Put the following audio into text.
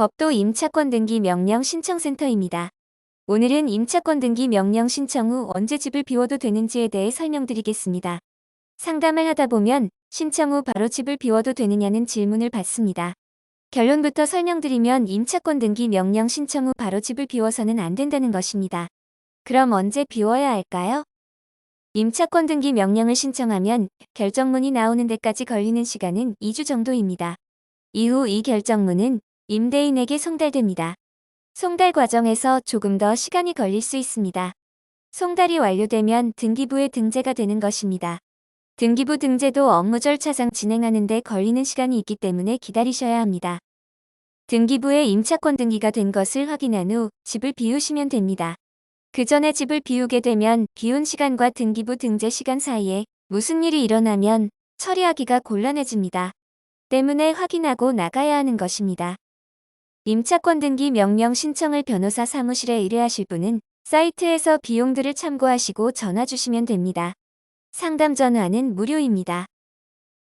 법도 임차권 등기 명령 신청센터입니다. 오늘은 임차권 등기 명령 신청 후 언제 집을 비워도 되는지에 대해 설명드리겠습니다. 상담을 하다 보면 신청 후 바로 집을 비워도 되느냐는 질문을 받습니다. 결론부터 설명드리면 임차권 등기 명령 신청 후 바로 집을 비워서는 안 된다는 것입니다. 그럼 언제 비워야 할까요? 임차권 등기 명령을 신청하면 결정문이 나오는 데까지 걸리는 시간은 2주 정도입니다. 이후 이 결정문은 임대인에게 송달됩니다. 송달 과정에서 조금 더 시간이 걸릴 수 있습니다. 송달이 완료되면 등기부에 등재가 되는 것입니다. 등기부 등재도 업무 절차상 진행하는데 걸리는 시간이 있기 때문에 기다리셔야 합니다. 등기부에 임차권 등기가 된 것을 확인한 후 집을 비우시면 됩니다. 그 전에 집을 비우게 되면 비운 시간과 등기부 등재 시간 사이에 무슨 일이 일어나면 처리하기가 곤란해집니다. 때문에 확인하고 나가야 하는 것입니다. 임차권 등기 명령 신청을 변호사 사무실에 의뢰하실 분은 사이트에서 비용들을 참고하시고 전화 주시면 됩니다. 상담 전화는 무료입니다.